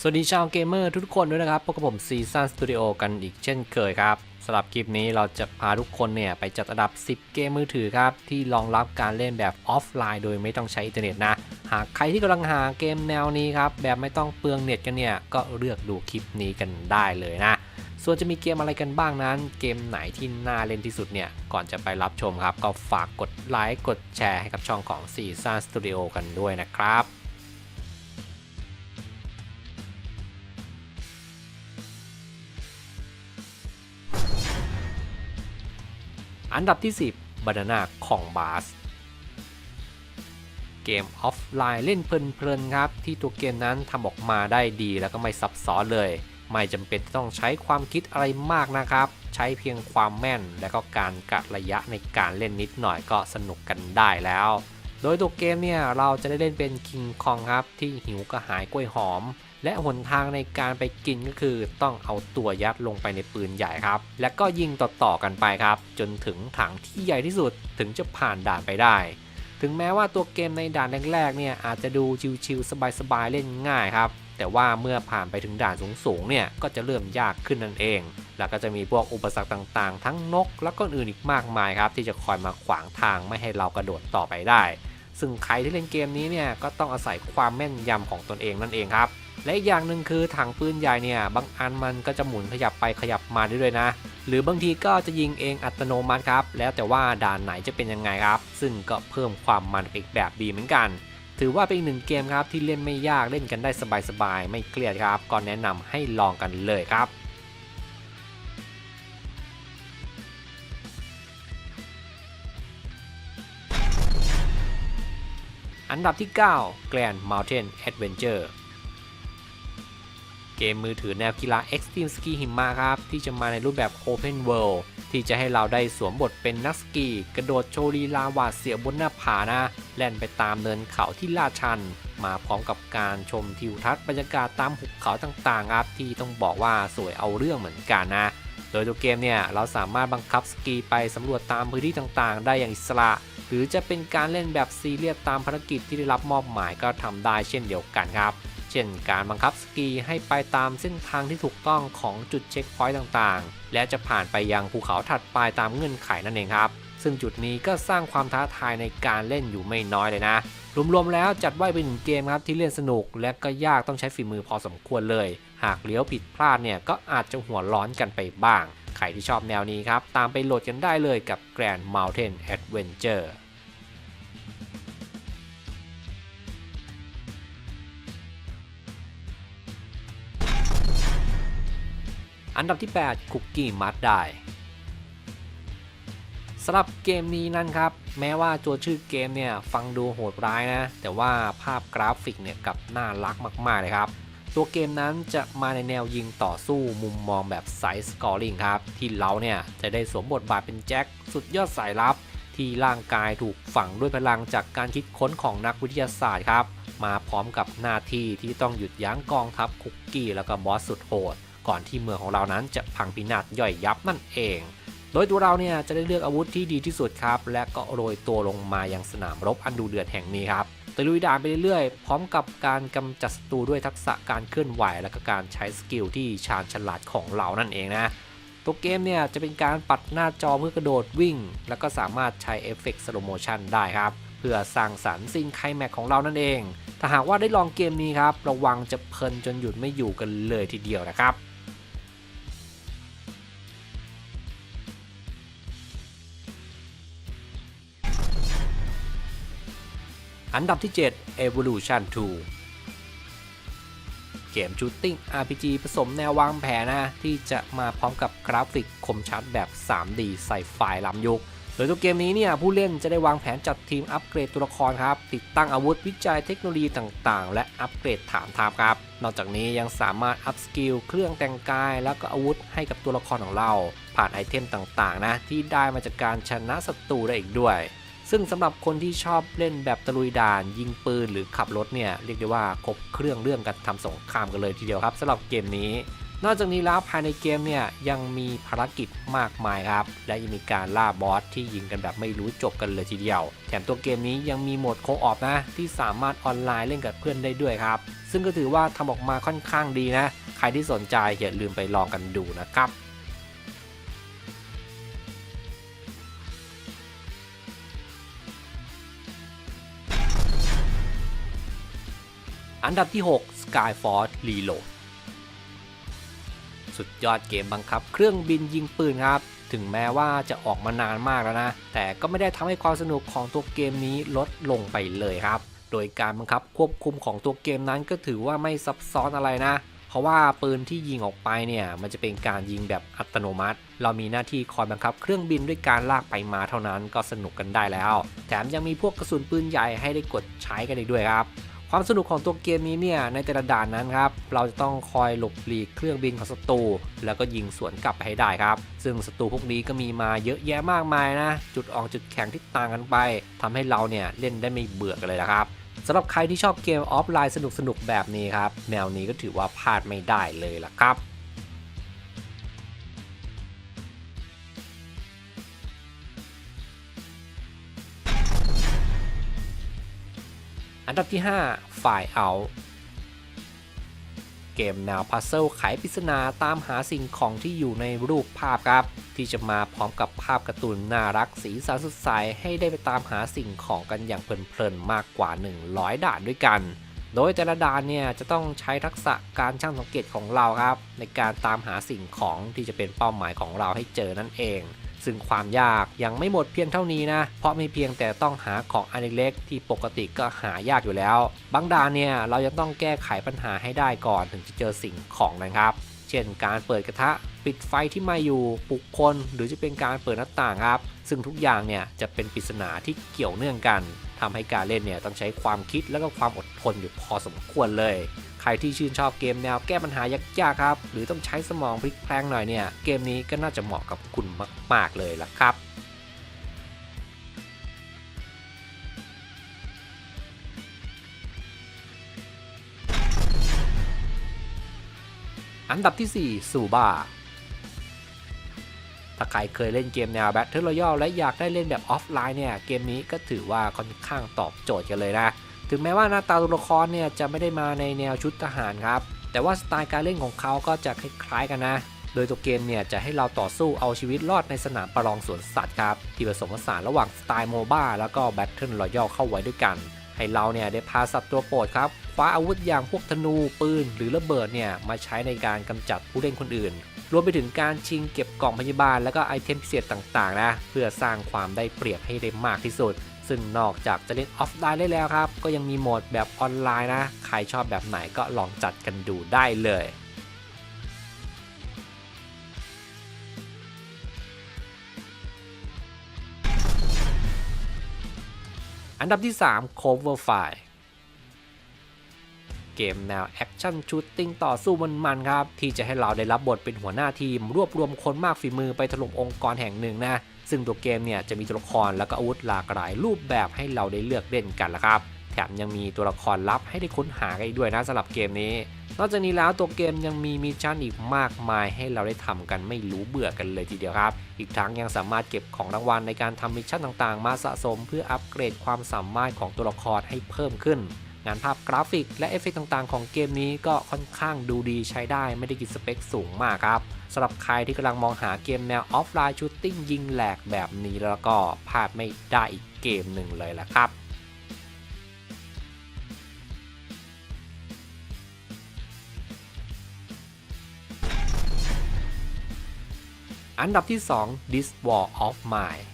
สวัสดีชาวเกมเมอร์ทุกๆคนด้วยนะครับ พบกับผมซีซันสตูดิโอกันอีกเช่นเคยครับสำหรับคลิปนี้เราจะพาทุกคนเนี่ยไปจัดอันดับ 10 เกมมือถือครับ ที่รองรับการเล่นแบบออฟไลน์โดยไม่ต้องใช้อินเทอร์เน็ตนะ หากใครที่กำลังหาเกมแนวนี้ครับ แบบไม่ต้องเปลืองเน็ตกันเนี่ย ก็เลือกดูคลิปนี้กันได้เลยนะ ส่วนจะมีเกมอะไรกันบ้างนั้น เกมไหนที่น่าเล่นที่สุดเนี่ย ก่อนจะไปรับชมครับ ก็ฝากกดไลค์กดแชร์ให้กับช่องของ s ีซ่าสตูดิโอกันด้วยนะครับ อันดับที่ 10 Banana ของบาสเกมออฟไลน์เล่นเพลินๆครับ ที่ตัวเกมนั้นทำออกมาได้ดีแล้วก็ไม่ซับซ้อนเลย ไม่จำเป็นต้องใช้ความคิดอะไรมากนะครับ ใช้เพียงความแม่นและก็การกะระยะในการเล่นนิดหน่อยก็สนุกกันได้แล้ว โดยตัวเกมเนี่ยเราจะได้เล่นเป็นคิงคองครับที่หิวกระหายกล้วยหอม และหนทางในการไปกินก็คือต้องเอาตัวยัดลงไปในปืนใหญ่ครับ และก็ยิงต่อๆกันไปครับ จนถึงถังที่ใหญ่ที่สุดถึงจะผ่านด่านไปได้ ถึงแม้ว่าตัวเกมในด่านแรกๆเนี่ยอาจจะดูชิวๆสบายๆเล่นง่ายครับแต่ว่าเมื่อผ่านไปถึงด่านสูงๆเนี่ยก็จะเริ่มยากขึ้นนั่นเอง แล้วก็จะมีพวกอุปสรรคต่างๆ ทั้งนก และก็อื่นอีกมากมายครับ ที่จะคอยมาขวางทางไม่ให้เรากระโดดต่อไปได้ ซึ่งใครที่เล่นเกมนี้เนี่ยก็ต้องอาศัยความแม่นยำของตนเองนั่นเองครับ และอีกอย่างหนึ่งคือถังปืนใหญ่เนี่ยบางอันมันก็จะหมุนขยับไปขยับมาได้ด้วยนะ หรือบางทีก็จะยิงเองอัตโนมัติครับ แล้วแต่ว่าด่านไหนจะเป็นยังไงครับ ซึ่งก็เพิ่มความมันอีกแบบดีเหมือนกัน ถือว่าเป็นอีกหนึ่งเกมครับที่เล่นไม่ยากเล่นกันได้สบายๆไม่เครียดครับก็แนะนำให้ลองกันเลยครับ อันดับที่ 9 Grand Mountain Adventure เกมมือถือแนวกีฬา Extreme Ski หิมะครับ ที่จะมาในรูปแบบ Open World ที่จะให้เราได้สวมบทเป็นนักสกี กระโดดโชว์ลีลาหวาดเสียวบนหน้าผานะ แล่นไปตามเนินเขาที่ลาดชัน มาพร้อมกับการชมทิวทัศน์บรรยากาศตามหุบเขาต่างๆครับที่ต้องบอกว่าสวยเอาเรื่องเหมือนกันนะ โดยตัวเกมเนี่ยเราสามารถบังคับสกีไปสำรวจตามพื้นที่ต่างๆ ได้อย่างอิสระ หรือจะเป็นการเล่นแบบซีเรียสตามภารกิจที่ได้รับมอบหมายก็ทำได้เช่นเดียวกันครับ เช่นการบังคับสกีให้ไปตามเส้นทางที่ถูกต้องของจุดเช็คพอยต์ต่างๆ และจะผ่านไปยังภูเขาถัดไปตามเงื่อนไขนั่นเองครับซึ่งจุดนี้ก็สร้างความท้าทายในการเล่นอยู่ไม่น้อยเลยนะ รวมๆแล้วจัดว่าเป็นหนึ่งเกมครับที่เล่นสนุก และก็ยากต้องใช้ฝีมือพอสมควรเลย หากเลี้ยวผิดพลาดเนี่ยก็อาจจะหัวร้อนกันไปบ้าง ใครที่ชอบแนวนี้ครับ ตามไปโหลดกันได้เลยกับ Grand Mountain Adventure อันดับที่8คุกกี้มัดได้สำหรับเกมนี้นั่นครับ แม้ว่าตัวชื่อเกมเนี่ยฟังดูโหดร้ายนะ แต่ว่าภาพกราฟิกเนี่ยกับน่ารักมาก ๆ เลยครับ ตัวเกมนั้นจะมาในแนวยิงต่อสู้มุมมองแบบไซส์สกอร์ลิงครับที่เราเนี่ยจะได้สวมบทบาทเป็นแจ็คสุดยอดสายลับ ที่ร่างกายถูกฝังด้วยพลังจากการคิดค้นของนักวิทยาศาสตร์ครับ มาพร้อมกับหน้าที่ที่ต้องหยุดยั้งกองทัพคุกกี้แล้วก็บอสสุดโหด ก่อนที่เมืองของเรานั้นจะพังพินาศย่อยยับนั่นเอง โดยตัวเราเนี่ยจะได้เลือกอาวุธที่ดีที่สุดครับ และก็โรยตัวลงมายังสนามรบอันดูเดือดแห่งนี้ครับ ตะลุยด่านไปเรื่อยๆ พร้อมกับการกำจัดศัตรูด้วยทักษะการเคลื่อนไหว และก็การใช้สกิลที่ชาญฉลาดของเรานั่นเองนะ ตัวเกมเนี่ยจะเป็นการปัดหน้าจอเพื่อกระโดดวิ่ง แล้วก็สามารถใช้เอฟเฟกต์สโลโมชันได้ครับ เพื่อสร้างสรรค์ซินไคลแม็กของเรานั่นเอง ถ้าหากว่าได้ลองเกมนี้ครับ ระวังจะเพลินจนหยุดไม่อยู่กันเลยทีเดียวนะครับ อันดับที่ 7 Evolution 2 เกมชูตติ้ง RPG ผสมแนววางแผนนะ ที่จะมาพร้อมกับกราฟิกคมชัดแบบ 3D ใส่ไฟล์ล้ำยุคโดยตัวเกมนี้เนี่ยผู้เล่นจะได้วางแผนจัดทีมอัปเกรดตัวละครครับ ติดตั้งอาวุธวิจัยเทคโนโลยีต่างๆ และอัปเกรดฐานทัพครับ นอกจากนี้ยังสามารถอัพสกิลเครื่องแต่งกาย แล้วก็อาวุธให้กับตัวละครของเรา ผ่านไอเทมต่างๆนะที่ได้มาจากการชนะศัตรูได้อีกด้วย ซึ่งสำหรับคนที่ชอบเล่นแบบตะลุยด่าน ยิงปืนหรือขับรถเนี่ยเรียกได้ว่าครบเครื่องเรื่องการทำสงครามกันเลยทีเดียวครับสำหรับเกมนี้ นอกจากนี้แล้วภายในเกมเนี่ยยังมีภารกิจมากมายครับ และยังมีการล่าบอสที่ยิงกันแบบไม่รู้จบกันเลยทีเดียว แถมตัวเกมนี้ยังมีโหมดโคออฟนะ ที่สามารถออนไลน์เล่นกับเพื่อนได้ด้วยครับ ซึ่งก็ถือว่าทำออกมาค่อนข้างดีนะ ใครที่สนใจอย่าลืมไปลองกันดูนะครับ อันดับที่ 6 Skyforce Reload สุดยอดเกมบังคับ เครื่องบินยิงปืนครับ ถึงแม้ว่าจะออกมานานมากแล้วนะ แต่ก็ไม่ได้ทำให้ความสนุกของตัวเกมนี้ลดลงไปเลยครับ โดยการบังคับควบคุมของตัวเกมนั้นก็ถือว่าไม่ซับซ้อนอะไรนะ เพราะว่าปืนที่ยิงออกไปเนี่ย มันจะเป็นการยิงแบบอัตโนมัติ เรามีหน้าที่คอยบังคับเครื่องบินด้วยการลากไปมาเท่านั้นก็สนุกกันได้แล้ว แถมยังมีพวกกระสุนปืนใหญ่ให้ได้กดใช้กันอีกด้วยครับ ความสนุกของตัวเกมนี้เนี่ยในแต่ละด่านนั้นครับเราจะต้องคอยหลบหลีกเครื่องบินของศัตรูแล้วก็ยิงสวนกลับไปให้ได้ครับ ซึ่งศัตรูพวกนี้ก็มีมาเยอะแยะมากมายนะ จุดอ่อนจุดแข็งที่ต่างกันไปทำให้เราเนี่ยเล่นได้ไม่เบื่อกันเลยนะครับสำหรับใครที่ชอบเกมออฟไลน์สนุกๆแบบนี้ครับแนวนี้ก็ถือว่าพลาดไม่ได้เลยล่ะครับ อันดับที่ 5 ฝ่ายเอา เกมแนวพัซเซิลไขปริศนาตามหาสิ่งของที่อยู่ในรูปภาพครับ ที่จะมาพร้อมกับภาพการ์ตูนน่ารักสีสันสดใสให้ได้ไปตามหาสิ่งของกันอย่างเพลินๆมากกว่า 100 ด่านด้วยกัน โดยแต่ละด่านเนี่ยจะต้องใช้ทักษะการช่างสังเกตของเราครับ ในการตามหาสิ่งของที่จะเป็นเป้าหมายของเราให้เจอนั่นเอง ซึ่งความยากยังไม่หมดเพียงเท่านี้นะ เพราะไม่เพียงแต่ต้องหาของอันเล็กๆที่ปกติก็หายากอยู่แล้ว บางด่านเนี่ยเรายังต้องแก้ไขปัญหาให้ได้ก่อนถึงจะเจอสิ่งของนะครับ เช่นการเปิดกระทะปิดไฟที่ไม่อยู่ปลุกคน หรือจะเป็นการเปิดหน้าต่างครับ ซึ่งทุกอย่างเนี่ยจะเป็นปริศนาที่เกี่ยวเนื่องกัน ทำให้การเล่นเนี่ยต้องใช้ความคิดและก็ความอดทนอยู่พอสมควรเลย ใครที่ชื่นชอบเกมแนวแก้ปัญหายากๆครับ หรือต้องใช้สมองพลิกแพลงหน่อยเนี่ย เกมนี้ก็น่าจะเหมาะกับคุณมาก ๆเลยล่ะครับอันดับที่ 4 ซูบ้า ถ้าใครเคยเล่นเกมแนว Battle Royale และอยากได้เล่นแบบออฟไลน์เนี่ยเกมนี้ก็ถือว่าค่อนข้างตอบโจทย์กันเลยนะ ถึงแม้ว่าหน้าตาตัวละครเนี่ยจะไม่ได้มาในแนวชุดทหารครับ แต่ว่าสไตล์การเล่นของเขาก็จะคล้ายๆกันนะโดยตัวเกมเนี่ยจะให้เราต่อสู้เอาชีวิตรอดในสนามประลองสวนสัตว์ครับ ที่ผสมผสานระหว่างสไตล์โมบ้าแล้วก็ Battle Royale เข้าไว้ด้วยกัน ให้เราเนี่ยได้พาสัตว์ตัวโปรดครับคว้าอาวุธอย่างพวกธนูปืน หรือระเบิดเนี่ยมาใช้ในการกำจัดผู้เล่นคนอื่น รวมไปถึงการชิงเก็บกล่องพยาบาลแล้วก็ไอเทมพิเศษต่างๆนะเพื่อสร้างความได้เปรียบให้ได้มากที่สุด ซึ่งนอกจากจะเล่นออฟไลน์ได้แล้วครับ ก็ยังมีโหมดแบบออนไลน์นะ ใครชอบแบบไหนก็ลองจัดกันดูได้เลยอันดับที่ 3 Cover Fire เกมแนวแอคชั่นชูตติ้งต่อสู้มันๆครับ ที่จะให้เราได้รับบทเป็นหัวหน้าทีม รวบรวมคนมากฝีมือไปถล่มองค์กรแห่งหนึ่งนะ ซึ่งตัวเกมเนี่ยจะมีตัวละครและก็อาวุธหลากหลายรูปแบบให้เราได้เลือกเล่นกันละครับแถมยังมีตัวละครลับให้ได้ค้นหากันด้วยนะสำหรับเกมนี้ นอกจากนี้แล้วตัวเกมยังมีมิชชั่นอีกมากมายให้เราได้ทำกันไม่รู้เบื่อกันเลยทีเดียวครับ อีกทั้งยังสามารถเก็บของรางวัลในการทำมิชชั่นต่างๆ มาสะสมเพื่ออัปเกรดความสามารถของตัวละครให้เพิ่มขึ้น งานภาพกราฟิก และเอฟเฟกต่างๆของเกมนี้ก็ค่อนข้างดูดีใช้ได้ไม่ได้กินสเปคสูงมากครับสำหรับใครที่กำลังมองหาเกมแนวออฟไลน์ชูตติ้งยิงแหลกแบบนี้แล้วก็พลาดไม่ได้อีกเกมหนึ่งเลยละครับอันดับที่ 2 This War of Mine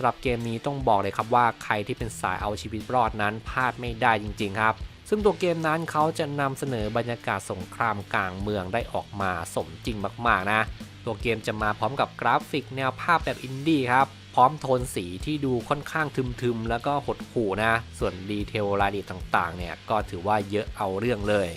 สำหรับเกมนี้ต้องบอกเลยครับว่าใครที่เป็นสายเอาชีวิตรอดนั้นพลาดไม่ได้จริงๆครับ ซึ่งตัวเกมนั้นเขาจะนำเสนอบรรยากาศสงครามกลางเมืองได้ออกมาสมจริงมากๆนะ ตัวเกมจะมาพร้อมกับกราฟิกแนวภาพแบบอินดี้ครับพร้อมโทนสีที่ดูค่อนข้างทึมๆ แล้วก็หดหู่นะ ส่วนดีเทลรายละเอียดต่างๆ เนี่ยก็ถือว่าเยอะเอาเรื่องเลย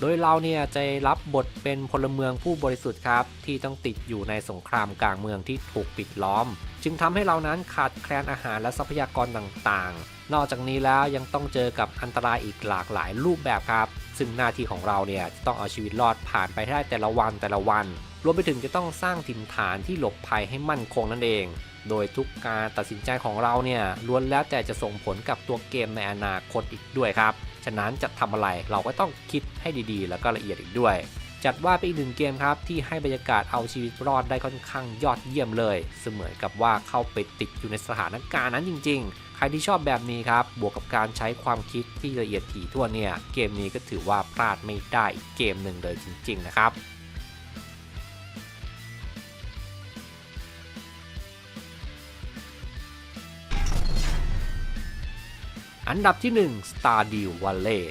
โดยเราเนี่ยจะรับบทเป็นพลเมืองผู้บริสุทธิ์ครับ ที่ต้องติดอยู่ในสงครามกลางเมืองที่ถูกปิดล้อม จึงทำให้เรานั้นขาดแคลนอาหารและทรัพยากรต่างๆ นอกจากนี้แล้วยังต้องเจอกับอันตรายอีกหลากหลายรูปแบบครับ ซึ่งหน้าที่ของเราเนี่ยจะต้องเอาชีวิตรอดผ่านไปได้แต่ละวันแต่ละวัน รวมไปถึงจะต้องสร้างถิ่นฐานที่หลบภัยให้มั่นคงนั่นเอง โดยทุกการตัดสินใจของเราเนี่ยล้วนแล้วแต่จะส่งผลกับตัวเกมในอนาคตอีกด้วยครับ ฉะนั้นจะทำอะไรเราก็ต้องคิดให้ดีๆ แล้วก็ละเอียดอีกด้วย จัดว่าเป็นอีกหนึ่งเกมครับที่ให้บรรยากาศเอาชีวิตรอดได้ค่อนข้างยอดเยี่ยมเลย เสมือนกับว่าเข้าไปติดอยู่ในสถานการณ์นั้นจริง ๆ ใครที่ชอบแบบนี้ครับ บวกกับการใช้ความคิดที่ละเอียดถี่ถ้วนเนี่ย เกมนี้ก็ถือว่าพลาดไม่ได้อีกเกมหนึ่งเลยจริง ๆ นะครับอันดับที่ 1 Stardew Valley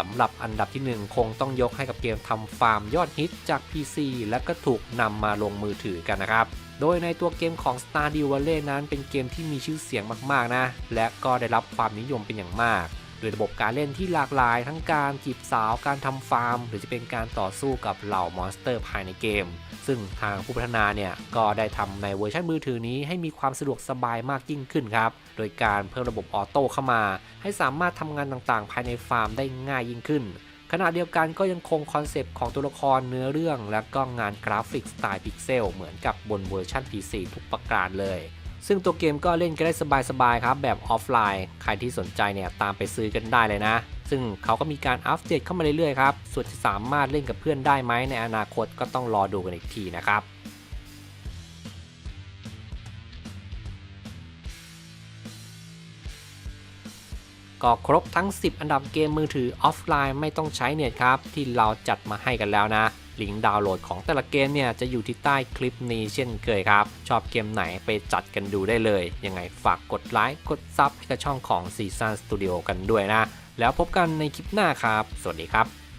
สำหรับอันดับที่ 1 คงต้องยกให้กับเกมทำฟาร์มยอดฮิตจาก PC และก็ถูกนำมาลงมือถือกันนะครับ โดยในตัวเกมของ Stardew Valley นั้นเป็นเกมที่มีชื่อเสียงมากๆนะ และก็ได้รับความนิยมเป็นอย่างมาก โดยระบบการเล่นที่หลากหลาย ทั้งการจีบสาวการทำฟาร์ม หรือจะเป็นการต่อสู้กับเหล่ามอนสเตอร์ภายในเกม ซึ่งทางผู้พัฒนาเนี่ยก็ได้ทำในเวอร์ชันมือถือนี้ให้มีความสะดวกสบายมากยิ่งขึ้นครับ โดยการเพิ่มระบบออโต้เข้ามา ให้สามารถทำงานต่างๆ ภายในฟาร์มได้ง่ายยิ่งขึ้นขณะเดียวกันก็ยังคงคอนเซปต์ของตัวละครเนื้อเรื่อง และก็งานกราฟิกสไตล์พิกเซลเหมือนกับบนเวอร์ชัน PC ทุกประการเลย ซึ่งตัวเกมก็เล่นกันได้สบายๆครับแบบออฟไลน์ ใครที่สนใจเนี่ยตามไปซื้อกันได้เลยนะ ซึ่งเขาก็มีการอัปเดตเข้ามาเรื่อยๆครับ ส่วนจะสามารถเล่นกับเพื่อนได้ไหมในอนาคตก็ต้องรอดูกันอีกทีนะครับก็ครบทั้ง 10 อันดับเกมมือถือออฟไลน์ไม่ต้องใช้เน็ตครับ ที่เราจัดมาให้กันแล้วนะ ลิงก์ดาวน์โหลดของแต่ละเกมเนี่ยจะอยู่ที่ใต้คลิปนี้เช่นเคยครับ ชอบเกมไหนไปจัดกันดูได้เลย ยังไงฝากกดไลค์กดซับให้กับช่องของ Season Studio กันด้วยนะ แล้วพบกันในคลิปหน้าครับ สวัสดีครับ